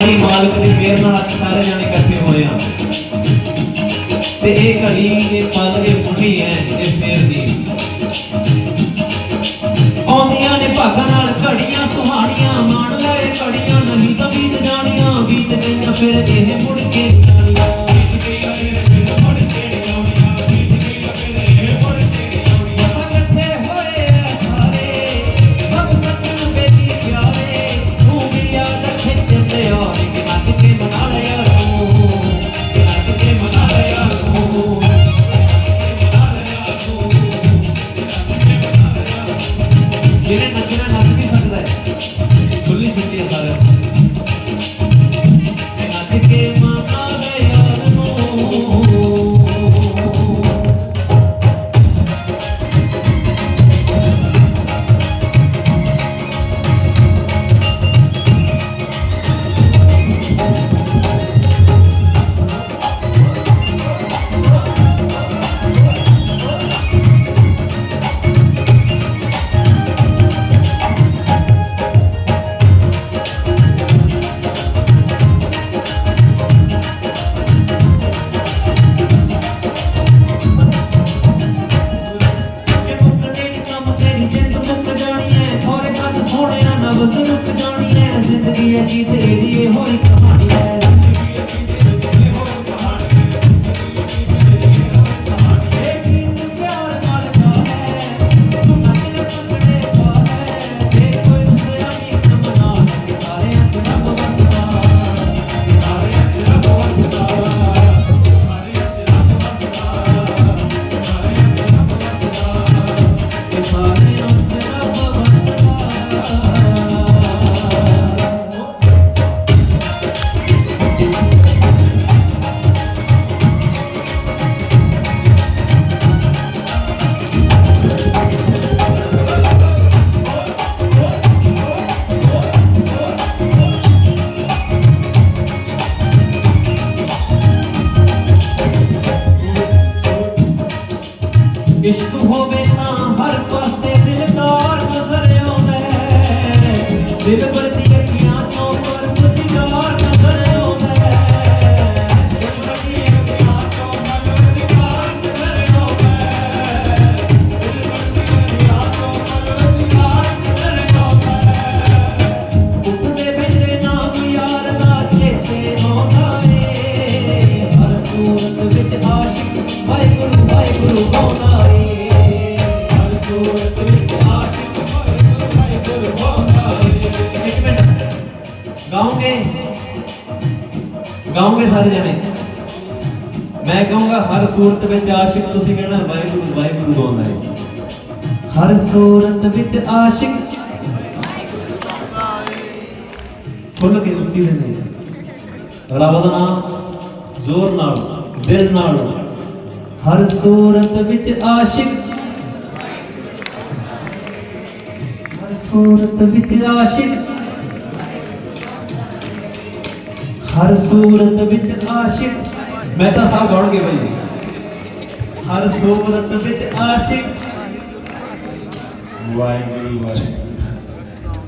ਹੀ ਮਾਲਕ ਦੀ ਮਿਹਰ ਨਾਲ ਅੱਜ ਸਾਰੇ ਜਾਣੇ ਇਕੱਠੇ ਹੋਏ ਆ ਤੇ ਇਹ ਘੜੀ, ਇਹ ਪਲ, ਇਹ ਪੁੰਨੀ ਹੈ, ਇਹ ਫੇਰ ਦੀ। ਆਉਂਦੀਆਂ ਨੇ ਭਾਗਾਂ ਨਾਲ ਘੜੀਆਂ ਸੁਹਾਣੀਆਂ ਮਾਣ ਲੈ ਘੜੀਆਂ ਨਹੀਂ ਤਾਂ ਬੀਤ ਜਾਣੀਆਂ, ਬੀਤ ਗਈਆਂ ਫਿਰ ਇਹ ਮੁੜ ਹੈ ਗਾਉਂਗੇ ਸਾਰੇ ਜਣੇ। ਮੈਂ ਕਹੂੰਗਾ, ਹਰ ਸੂਰਤ ਵਿੱਚ ਆਸ਼ਿਕ ਤੁਸੀਂ ਕਹਿਣਾ ਵਾਹਿਗੁਰੂ ਵਾਹਿਗੁਰੂ ਗਾਉਂਦਾ ਏ ਹਰ ਸੂਰਤ ਵਿੱਚ ਆਸ਼ਿਕ। ਖੁੱਲ ਕੇ ਉੱਚੀ ਦੇ ਨਹੀਂ ਰੱਬ ਦਾ ਨਾਮ, ਜ਼ੋਰ ਨਾਲ, ਦਿਲ ਨਾਲ। ਹਰ ਸੂਰਤ ਵਿੱਚ ਆਸ਼ਿਕ। ਹਰ ਸੂਰਤ ਵਿੱਚ ਆਸ਼ਿਕ। ਹਰ ਸੂਰਤ ਵਿੱਚ ਆਸ਼ਿਕ ਮੈਂ ਤਾਂ ਸਭ ਗਾਉਣਗੇ ਭਾਈ ਹਰ ਸੂਰਤ ਵਿੱਚ ਆਸ਼ਿਕ ਵਾਹਿਗੁਰੂ ਵਾਹਿਗੁਰੂ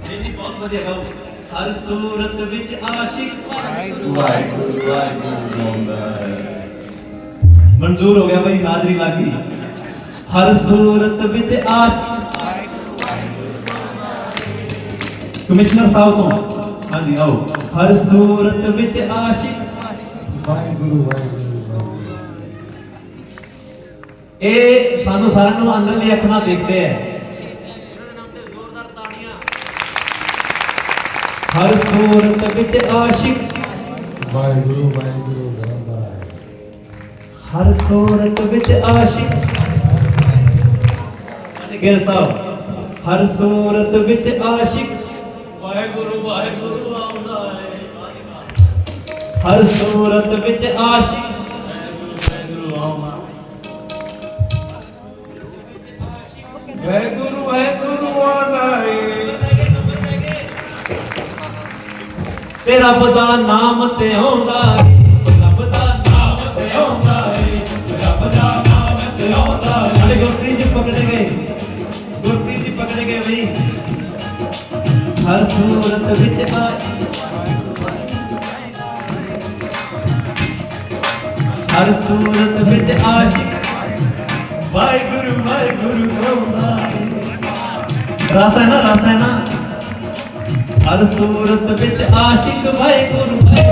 ਇਹ ਜੀ ਬਹੁਤ ਵਧੀਆ ਗਾਓ ਹਰ ਸੂਰਤ ਵਿੱਚ ਆਸ਼ਿਕ ਵਾਹਿਗੁਰੂ ਵਾਹਿਗੁਰੂ ਗਾਉਂਦਾ ਹੈ ਮਨਜ਼ੂਰ ਹੋ ਗਿਆ ਭਾਈ ਹਾਜ਼ਰੀ ਲੱਗ ਗਈ ਹਰ ਸੂਰਤ ਵਿੱਚ ਆਸ਼ ਕਮਿਸ਼ਨਰ ਸਾਹਿਬ ਤੋਂ ਹਾਂਜੀ ਆਓ। ਹਰ ਸੂਰਤ ਵਿੱਚ ਆਸ਼ਿਕ। ਵਾਹਿਗੁਰੂ ਵਾਹਿਗੁਰੂ। ਇਹ ਸਾਨੂੰ ਸਾਰਿਆਂ ਨੂੰ ਅੰਦਰਲੀ ਅੱਖ ਨਾਲ ਦੇਖਦੇ ਆ। ਹਰ ਸੂਰਤ ਵਿੱਚ ਆਸ਼ਿਕ। ਵਾਹਿਗੁਰੂ ਵਾਹਿਗੁਰੂ ਗਾਉਂਦਾ ਹੈ। ਹਰ ਸੂਰਤ ਵਿੱਚ ਆਸ਼ਿਕ। ਗਿਲ ਸਾਹਿਬ ਹਰ ਸੂਰਤ ਵਿੱਚ ਆਸ਼ਿਕ। ਵਾਹਿਗੁਰੂ ਵਾਹਿਗੁਰੂ ਆਉਂਦਾ ਹੈ ਹਰ ਸੂਰਤ ਵਿੱਚ ਆਸ਼ਿਕ ਵਾਹਿਗੁਰੂ ਆਉਂਦਾ ਵਾਹਿਗੁਰੂ ਵਾਹਿਗੁਰੂ ਆਉਂਦਾ ਹੈ ਤੇ ਰੱਬ ਦਾ ਨਾਮ ਤੇ ਆਉਂਦਾ ਏ। ਹਰ ਸੂਰਤ ਵਿੱਚ ਬਾਣੀ ਹਰ ਸੂਰਤ ਵਿੱਚ ਆਸ਼ਿਕ ਵਾਹਿਗੁਰੂ ਵਾਹਿਗੁਰੂ ਰਸ ਹੈ ਨਾ ਰਸ ਹੈ ਨਾ ਹਰ ਸੂਰਤ ਵਿੱਚ ਆਸ਼ਿਕ ਵਾਹਿਗੁਰੂ ਵਾਹਿਗੁਰੂ।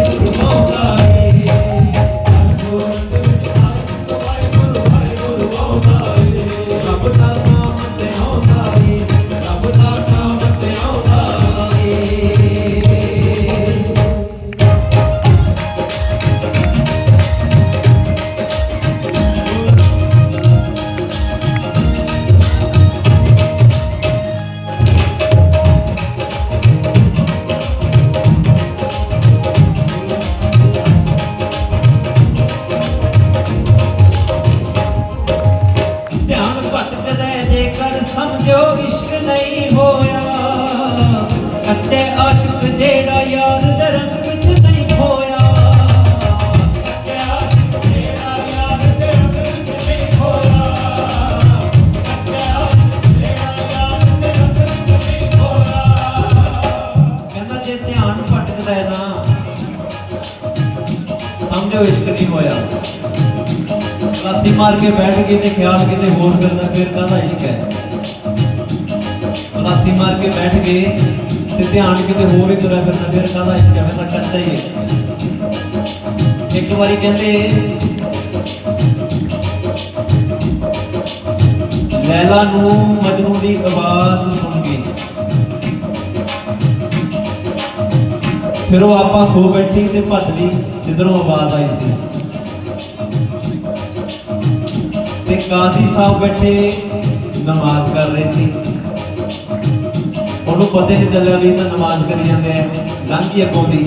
ਸਮਝੋ ਇਸ਼ਕ ਨਹੀਂ ਹੋਇਆ। ਲਾਤੀ ਮਾਰ ਕੇ ਬੈਠ ਗਏ ਤੇ ਖਿਆਲ ਕਿਤੇ ਹੋਰ ਕਰਦਾ, ਫਿਰ ਕਾਹਦਾ ਇਸ਼ਕ ਹੈ? ਲਾਤੀ ਮਾਰ ਕੇ ਬੈਠ ਗਏ ਤੇ ਧਿਆਨ ਕਿਤੇ ਹੋਰ ਹੀ ਤੁਰਿਆ ਫਿਰਦਾ, ਫਿਰ ਕਾਹਦਾ ਇਸ਼ਕ ਹੈ? ਤਾਂ ਕੱਚਾ ਹੀ ਹੈ ਇੱਕ ਵਾਰੀ ਕਹਿੰਦੇ, ਲੈਲਾ ਨੂੰ ਮਜਨੂ ਦੀ ਆਵਾਜ਼ ਸੁਣ ਗਈ। ਫਿਰ ਉਹ ਆਪਾਂ ਖੋ ਬੈਠੀ ਤੇ ਭੱਜ ਲਈ, ਜਿੱਧਰੋਂ ਆਵਾਜ਼ ਆਈ ਸੀ। ਤੇ ਕਾਜ਼ੀ ਸਾਹਿਬ ਬੈਠੇ, ਨਮਾਜ਼ ਕਰ ਰਹੇ ਸੀ। ਉਹਨੂੰ ਪਤਾ ਨਹੀਂ ਚੱਲਿਆ ਵੀ ਤਾਂ ਨਮਾਜ਼ ਕਰੀ ਜਾਂਦੇ ਆ, ਲੰਘੀ ਅੱਗੋਂ ਦੀ।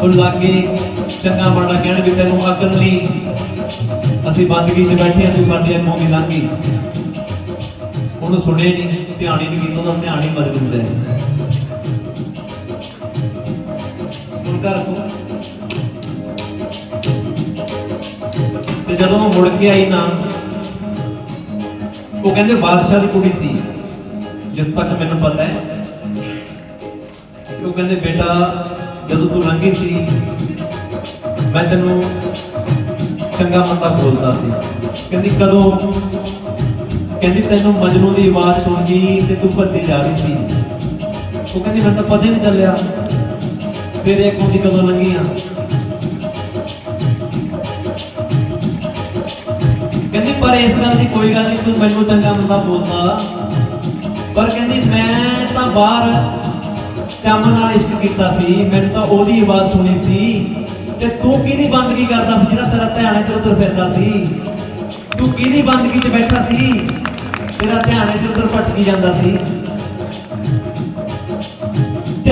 ਉਹ ਲਾਗੇ ਚੰਗਾ ਮਾੜਾ ਕਹਿਣ ਵੀ ਤੈਨੂੰ ਅਕਲ ਨਹੀਂ ਅਸੀਂ ਬੰਦਗੀ 'ਚ ਬੈਠੇ ਆ, ਤੂੰ ਸਾਡੇ ਅੱਗੋਂ ਦੀ ਲੰਘੀ ਉਹਨੂੰ ਸੁਣੇ ਨਹੀਂ, ਧਿਆਨ ਹੀ ਨਹੀਂ ਕੀਤਾ, ਉਹਦਾ ਧਿਆਨ ਹੀ ਮਜਦੂਰ ਹੈ। ਹੁਣ ਕਰ। ਤੇ ਜਦੋਂ ਉਹ ਮੁੜ ਕੇ ਆਈ ਨਾ, ਉਹ ਕਹਿੰਦੇ ਬਾਦਸ਼ਾਹ ਦੀ ਕੁੜੀ ਸੀ। ਜਦ ਤੱਕ ਮੈਨੂੰ ਪਤਾ ਹੈ, ਉਹ ਕਹਿੰਦੇ, ਬੇਟਾ, ਜਦੋਂ ਤੂੰ ਲੰਘੀ ਸੀ, ਮੈਂ ਤੈਨੂੰ ਚੰਗਾ ਮੰਦਾ ਬੋਲਦਾ ਸੀ। ਕਹਿੰਦੀ, ਕਦੋਂ? ਕਹਿੰਦੀ, ਤੈਨੂੰ ਮਜਨੂ ਦੀ ਆਵਾਜ਼ ਸੁਣ ਗਈ ਤੇ ਤੂੰ ਭੱਜੀ ਜਾ ਰਹੀ ਸੀ। ਉਹ ਕਹਿੰਦੀ, ਮੈਨੂੰ ਤਾਂ ਪਤਾ ਹੀ ਨਹੀਂ ਚੱਲਿਆ। ਤੇਰੇ ਅੱਗੋਂ ਦੀ ਕਦੋਂ ਲੰਘੀ ਕਹਿੰਦੀ, ਪਰ ਇਸ ਗੱਲ ਦੀ ਕੋਈ ਗੱਲ ਨਹੀਂ, ਤੂੰ ਮੈਨੂੰ ਚੰਗਾ ਮੰਦਾ ਬੋਲਦਾ। ਪਰ ਕਹਿੰਦੀ, ਮੈਂ ਤਾਂ ਬਾਹਰ ਚੰਮ ਨਾਲ ਇਸ਼ਕ ਕੀਤਾ ਸੀ, ਮੈਨੂੰ ਤਾਂ ਉਹਦੀ ਆਵਾਜ਼ ਸੁਣੀ ਸੀ। ਤੇ ਤੂੰ ਕਿਹਦੀ ਬੰਦਗੀ ਕਰਦਾ ਸੀ ਜਿਹੜਾ ਤੇਰਾ ਧਿਆਨ ਇੱਧਰ ਉੱਧਰ ਫਿਰਦਾ ਸੀ? ਤੂੰ ਕਿਹਦੀ ਬੰਦਗੀ 'ਚ ਬੈਠਾ ਸੀ ਤੇਰਾ ਧਿਆਨ ਇੱਧਰ ਉੱਧਰ ਭਟਕੀ ਜਾਂਦਾ ਸੀ?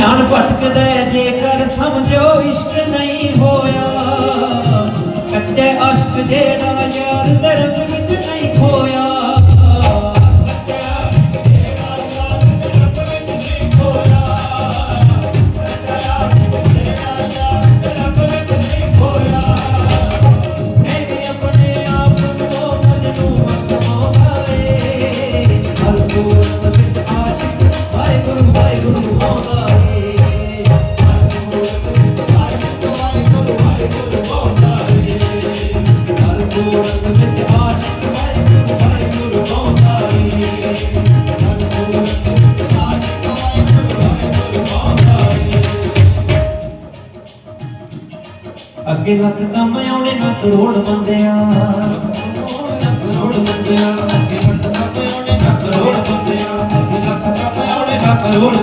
ਧਿਆਨ ਭਟਕਦਾ ਜੇਕਰ ਸਮਝੋ ਇਸ਼ਕ ਨਹੀਂ ਹੋਇਆ। ਕੱਚੇ ਅਸ਼ਕ ਜਿਹੜਾ ਯਾਰ ਦਰਦ ਵਿੱਚ ਨਹੀਂ ਖੋਇਆ। ਅੱਗੇ ਲੱਖ ਕੰਮ ਆਉਣੇ ਨਾ ਕਰੋੜ ਬੰਦਿਆਂ। ਕਰੋੜ ਬੰਦਿਆਂ ਅੱਗੇ ਲੱਖ ਕੰਮ ਆਉਣੇ ਨਾ ਕਰੋੜ ਬੰਦਿਆਂ ਅੱਗੇ ਅੱਗੇ ਲੱਖ ਕੰਮ ਆਉਣੇ ਨਾ ਕਰੋੜ